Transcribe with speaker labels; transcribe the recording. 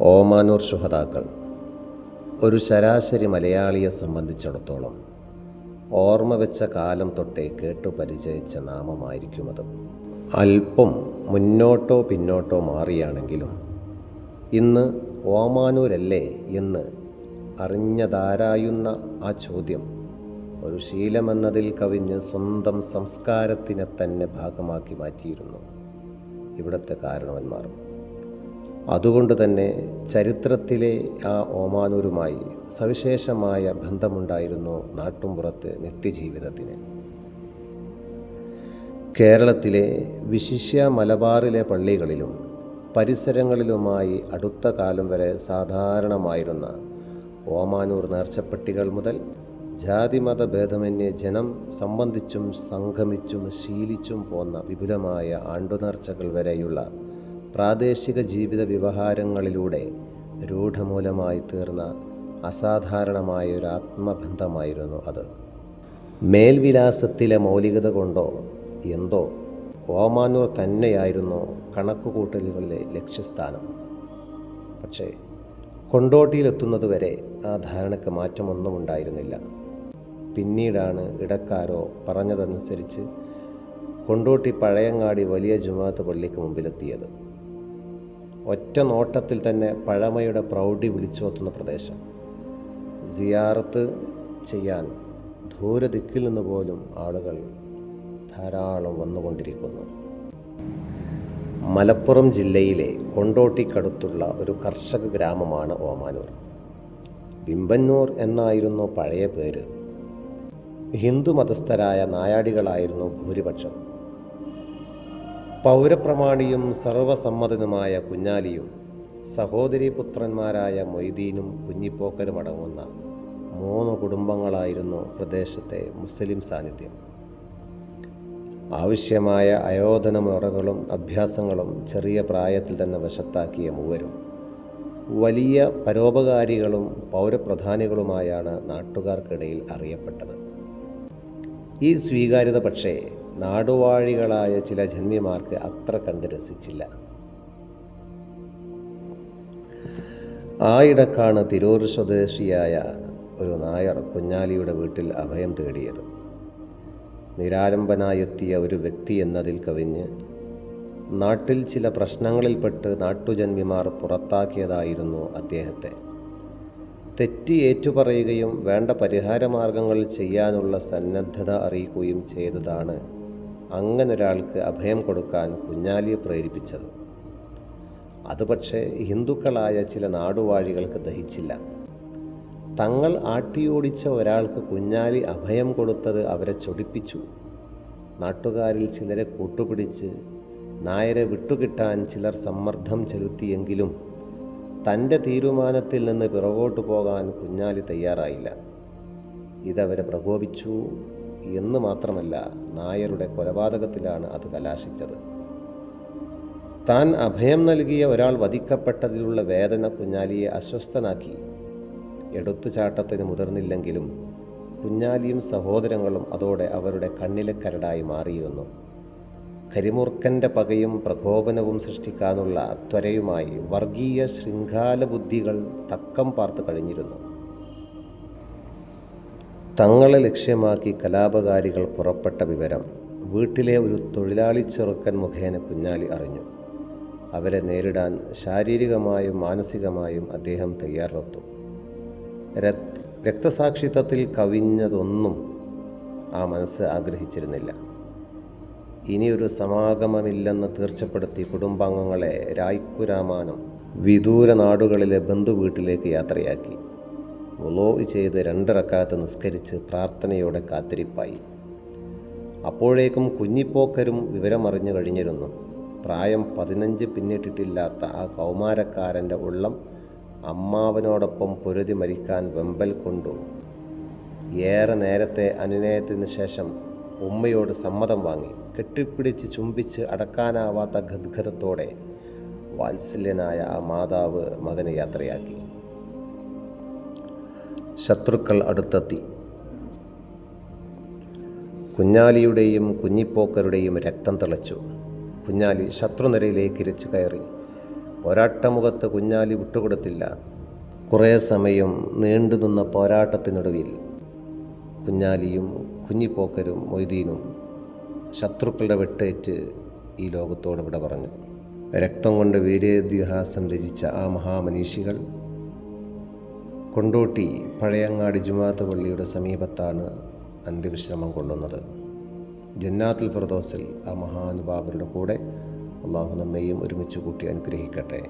Speaker 1: ഓമാനൂർ ശുഹതാക്കൾ ഒരു ശരാശരി മലയാളിയെ സംബന്ധിച്ചിടത്തോളം ഓർമ്മ വെച്ച കാലം തൊട്ടേ കേട്ടു പരിചയിച്ച നാമമായിരിക്കും അത് അല്പം മുന്നോട്ടോ പിന്നോട്ടോ മാറിയാണെങ്കിലും ഇന്ന് ഓമാനൂരല്ലേ എന്ന് അറിഞ്ഞതാരായുന്ന ആ ചോദ്യം ഒരു ശീലമെന്നതിൽ കവിഞ്ഞ് സ്വന്തം സംസ്കാരത്തിനെ തന്നെ ഭാഗമാക്കി മാറ്റിയിരുന്നു. ഇവിടുത്തെ കാരണവന്മാർ. അതുകൊണ്ട് തന്നെ ചരിത്രത്തിലെ ആ ഓമാനൂരുമായി സവിശേഷമായ ബന്ധമുണ്ടായിരുന്നു നാട്ടുംപുറത്ത് നിത്യജീവിതത്തിന്. കേരളത്തിലെ വിശിഷ്യ മലബാറിലെ പള്ളികളിലും പരിസരങ്ങളിലുമായി അടുത്ത കാലം വരെ സാധാരണമായിരുന്ന ഓമാനൂർ നേർച്ചപ്പെട്ടികൾ മുതൽ ജാതിമത ഭേദമന്യേ ജനം സംബന്ധിച്ചും സംഗമിച്ചും ശീലിച്ചും പോന്ന വിപുലമായ ആണ്ടുനേർച്ചകൾ വരെയുള്ള പ്രാദേശിക ജീവിത വ്യവഹാരങ്ങളിലൂടെ രൂഢമൂലമായി തീർന്ന അസാധാരണമായ ഒരു ആത്മബന്ധമായിരുന്നു അത്. മേൽവിലാസത്തിലെ മൗലികത കൊണ്ടോ എന്തോ ഓമാനൂർ തന്നെയായിരുന്നു കണക്കുകൂട്ടലുകളിലെ ലക്ഷ്യസ്ഥാനം. പക്ഷേ കൊണ്ടോട്ടിയിലെത്തുന്നതുവരെ ആ ധാരണയ്ക്ക് മാറ്റമൊന്നും ഉണ്ടായിരുന്നില്ല. പിന്നീടാണ് ഇടക്കാരോ പറഞ്ഞതനുസരിച്ച് കൊണ്ടോട്ടി പഴയങ്ങാടി വലിയ ജുമാത്ത് പള്ളിക്ക് മുമ്പിലെത്തിയത്. ഒറ്റ നോട്ടത്തിൽ തന്നെ പഴമയുടെ പ്രൗഢി വിളിച്ചോത്തുന്ന പ്രദേശം. സിയാറത്ത് ചെയ്യാൻ ദൂരദിക്കിൽ നിന്ന് പോലും ആളുകൾ ധാരാളം വന്നുകൊണ്ടിരിക്കുന്നു. മലപ്പുറം ജില്ലയിലെ കൊണ്ടോട്ടിക്കടുത്തുള്ള ഒരു കർഷക ഗ്രാമമാണ് ഓമാനൂർ. ബിംബന്നൂർ എന്നായിരുന്നു പഴയ പേര്. ഹിന്ദു മതസ്ഥരായ നായാടികളായിരുന്നു ഭൂരിപക്ഷം. പൗരപ്രമാണിയും സർവസമ്മതനുമായ കുഞ്ഞാലിയും സഹോദരി പുത്രന്മാരായ മൊയ്തീനും കുഞ്ഞിപ്പോക്കരും അടങ്ങുന്ന മൂന്ന് കുടുംബങ്ങളായിരുന്നു പ്രദേശത്തെ മുസ്ലിം സാന്നിധ്യം. ആവശ്യമായ അയോധനമുറകളും അഭ്യാസങ്ങളും ചെറിയ പ്രായത്തിൽ തന്നെ വശത്താക്കിയ മൂവരും വലിയ പരോപകാരികളും പൗരപ്രധാനികളുമായാണ് നാട്ടുകാർക്കിടയിൽ അറിയപ്പെട്ടത്. ഈ സ്വീകാര്യത പക്ഷേ നാടുവാഴികളായ ചില ജന്മിമാർക്ക് അത്ര കണ്ട് രസിച്ചില്ല. ആയിടക്കാണ് തിരൂർ സ്വദേശിയായ ഒരു നായർ കുഞ്ഞാലിയുടെ വീട്ടിൽ അഭയം തേടിയത്. നിരാലംബനായെത്തിയ ഒരു വ്യക്തി എന്നതിൽ കവിഞ്ഞ് നാട്ടിൽ ചില പ്രശ്നങ്ങളിൽപ്പെട്ട് നാട്ടുജന്മിമാർ പുറത്താക്കിയതായിരുന്നു അദ്ദേഹത്തെ. തെറ്റി ഏറ്റുപറയുകയും വേണ്ട പരിഹാരമാർഗങ്ങൾ ചെയ്യാനുള്ള സന്നദ്ധത അറിയിക്കുകയും ചെയ്തതാണ് അങ്ങനൊരാൾക്ക് അഭയം കൊടുക്കാൻ കുഞ്ഞാലിയെ പ്രേരിപ്പിച്ചത്. അതുപക്ഷേ ഹിന്ദുക്കളായ ചില നാടുവാഴികൾക്ക് ദഹിച്ചില്ല. തങ്ങൾ ആട്ടിയോടിച്ച ഒരാൾക്ക് കുഞ്ഞാലി അഭയം കൊടുത്തത് അവരെ ചൊടിപ്പിച്ചു. നാട്ടുകാരിൽ ചിലരെ കൂട്ടുപിടിച്ച് നായരെ വിട്ടുകിട്ടാൻ ചിലർ സമ്മർദ്ദം ചെലുത്തിയെങ്കിലും തന്റെ തീരുമാനത്തിൽ നിന്ന് പിറകോട്ട് പോകാൻ കുഞ്ഞാലി തയ്യാറായില്ല. ഇതവരെ പ്രകോപിച്ചു. എന്ന് മാത്രമല്ല നായരുടെ കൊലപാതകത്തിലാണ് അത് കലാശിച്ചത്. താൻ അഭയം നൽകിയ ഒരാൾ വധിക്കപ്പെട്ടതിലുള്ള വേദന കുഞ്ഞാലിയെ അസ്വസ്ഥനാക്കി. എടുത്തുചാട്ടത്തിന് മുതിർന്നില്ലെങ്കിലും കുഞ്ഞാലിയും സഹോദരങ്ങളും അതോടെ അവരുടെ കണ്ണിലെ കരടായി മാറിയിരുന്നു. കരിമൂർക്കന്റെ പകയും പ്രകോപനവും സൃഷ്ടിക്കാനുള്ള ത്വരയുമായി വർഗീയ ശൃംഖാല ബുദ്ധികൾ തക്കം പാർത്ത് കഴിഞ്ഞിരുന്നു. തങ്ങളെ ലക്ഷ്യമാക്കി കലാപകാരികൾ പുറപ്പെട്ട വിവരം വീട്ടിലെ ഒരു തൊഴിലാളി ചെറുക്കൻ മുഖേന കുഞ്ഞാലി അറിഞ്ഞു. അവരെ നേരിടാൻ ശാരീരികമായും മാനസികമായും അദ്ദേഹം തയ്യാറെടുത്തു. രക്തസാക്ഷിത്വത്തിൽ കവിഞ്ഞതൊന്നും ആ മനസ്സ് ആഗ്രഹിച്ചിരുന്നില്ല. ഇനിയൊരു സമാഗമമില്ലെന്ന് തീർച്ചപ്പെടുത്തി കുടുംബാംഗങ്ങളെ രായ്ക്കുരാമാനം വിദൂര നാടുകളിലെ ബന്ധുവീട്ടിലേക്ക് യാത്രയാക്കി. ഉളോ ചെയ്ത് രണ്ടിറക്കാലത്ത് നിസ്കരിച്ച് പ്രാർത്ഥനയോടെ കാത്തിരിപ്പായി. അപ്പോഴേക്കും കുഞ്ഞിപ്പോക്കരും വിവരമറിഞ്ഞു കഴിഞ്ഞിരുന്നു. പ്രായം പതിനഞ്ച് പിന്നിട്ടിട്ടില്ലാത്ത ആ കൗമാരക്കാരന്റെ ഉള്ളം അമ്മാവനോടൊപ്പം പൊരുതി മരിക്കാൻ വെമ്പൽ കൊണ്ടു. ഏറെ നേരത്തെ അനുനയത്തിന് ശേഷം ഉമ്മയോട് സമ്മതം വാങ്ങി. കെട്ടിപ്പിടിച്ച് ചുംബിച്ച് അടക്കാനാവാത്ത ഗദ്ഗതത്തോടെ വാത്സല്യനായ ആ മാതാവ് മകനെ യാത്രയാക്കി. ശത്രുക്കൾ അടുത്തെത്തി. കുഞ്ഞാലിയുടെയും കുഞ്ഞിപ്പോക്കരുടെയും രക്തം തിളച്ചു. കുഞ്ഞാലി ശത്രുനിരയിലേക്ക് ഇരച്ചു കയറി. പോരാട്ടമുഖത്ത് കുഞ്ഞാലി വിട്ടുകൊടുത്തില്ല. കുറേ സമയം നീണ്ടുനിന്ന പോരാട്ടത്തിനൊടുവിൽ കുഞ്ഞാലിയും കുഞ്ഞിപ്പോക്കരും മൊയ്തീനും ശത്രുക്കളുടെ വെട്ടേറ്റ് ഈ ലോകത്തോട് വിട പറഞ്ഞു. രക്തം കൊണ്ട് വീരേതിഹാസം രചിച്ച ആ മഹാമനീഷികൾ കൊണ്ടോട്ടി പഴയങ്ങാടി ജുമാത്ത് പള്ളിയുടെ സമീപത്താണ് അന്ത്യവിശ്രമം കൊള്ളുന്നത് ജന്നാത്തുൽ ഫിർദോസിൽ ആ മഹാനുഭാവരുടെ കൂടെ അള്ളാഹു നമ്മയും ഒരുമിച്ച് കൂട്ടി അനുഗ്രഹിക്കട്ടെ.